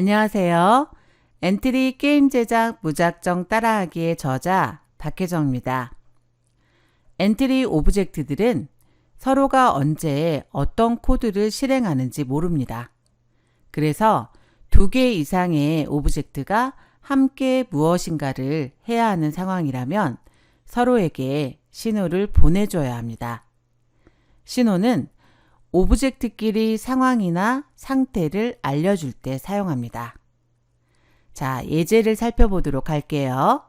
안녕하세요. 엔트리 게임 제작 무작정 따라하기의 저자 박혜정입니다. 엔트리 오브젝트들은 서로가 언제 어떤 코드를 실행하는지 모릅니다. 그래서 두 개 이상의 오브젝트가 함께 무엇인가를 해야 하는 상황이라면 서로에게 신호를 보내줘야 합니다. 신호는 오브젝트끼리 상황이나 상태를 알려줄 때 사용합니다. 자, 예제를 살펴보도록 할게요.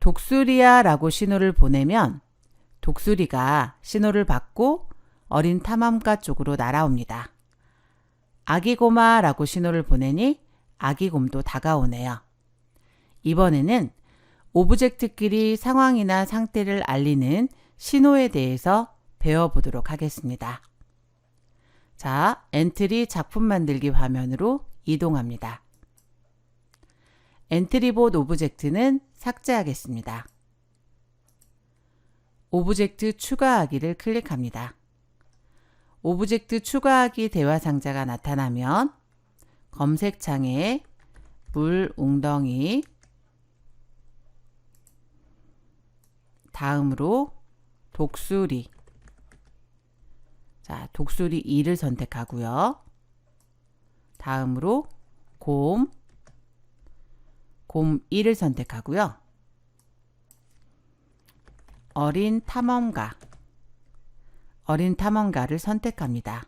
독수리야 라고 신호를 보내면 독수리가 신호를 받고 어린 탐험가 쪽으로 날아옵니다. 아기고마 라고 신호를 보내니 아기곰도 다가오네요. 이번에는 오브젝트끼리 상황이나 상태를 알리는 신호에 대해서 배워보도록 하겠습니다. 자, 엔트리 작품 만들기 화면으로 이동합니다. 엔트리봇 오브젝트는 삭제하겠습니다. 오브젝트 추가하기를 클릭합니다. 오브젝트 추가하기 대화 상자가 나타나면 검색창에 물 웅덩이 다음으로 독수리 자, 독수리 2를 선택하고요. 다음으로 곰, 곰 1을 선택하고요. 어린 탐험가, 어린 탐험가를 선택합니다.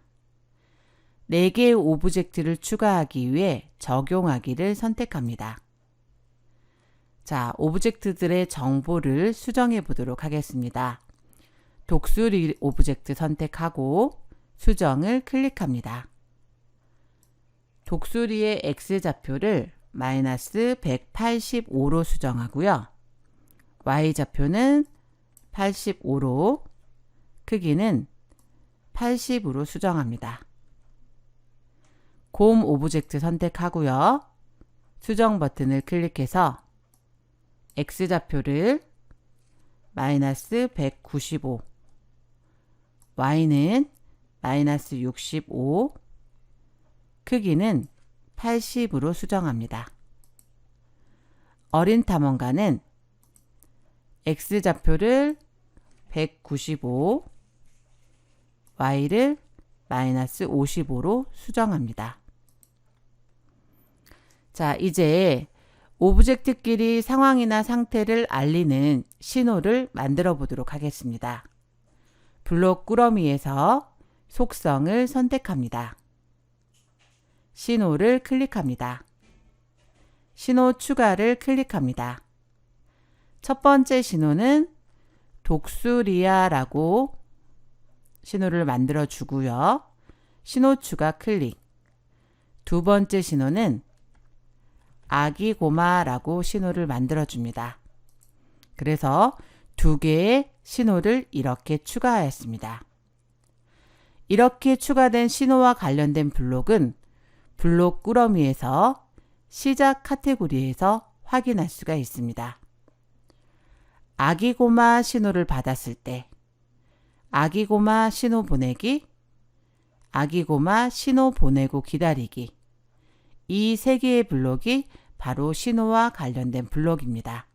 4개의 오브젝트를 추가하기 위해 적용하기를 선택합니다. 자, 오브젝트들의 정보를 수정해 보도록 하겠습니다. 독수리 오브젝트 선택하고 수정을 클릭합니다. 독수리의 X좌표를 마이너스 185로 수정하고요. Y좌표는 85로 크기는 80으로 수정합니다. 곰 오브젝트 선택하고요. 수정 버튼을 클릭해서 X좌표를 마이너스 195 y는 마이너스 65 크기는 80으로 수정합니다. 어린 탐험가는 x좌표를 195 y를 마이너스 55로 수정합니다. 자, 이제 오브젝트끼리 상황이나 상태를 알리는 신호를 만들어 보도록 하겠습니다. 블록 꾸러미에서 속성을 선택합니다. 신호를 클릭합니다. 신호 추가를 클릭합니다. 첫 번째 신호는 독수리야라고 신호를 만들어 주고요. 신호 추가 클릭. 두 번째 신호는 아기 고마라고 신호를 만들어 줍니다. 그래서 두 개의 신호를 이렇게 추가하였습니다. 이렇게 추가된 신호와 관련된 블록은 블록 꾸러미에서 시작 카테고리에서 확인할 수가 있습니다. 아기고마 신호를 받았을 때 아기고마 신호 보내기 아기고마 신호 보내고 기다리기 이 세 개의 블록이 바로 신호와 관련된 블록입니다.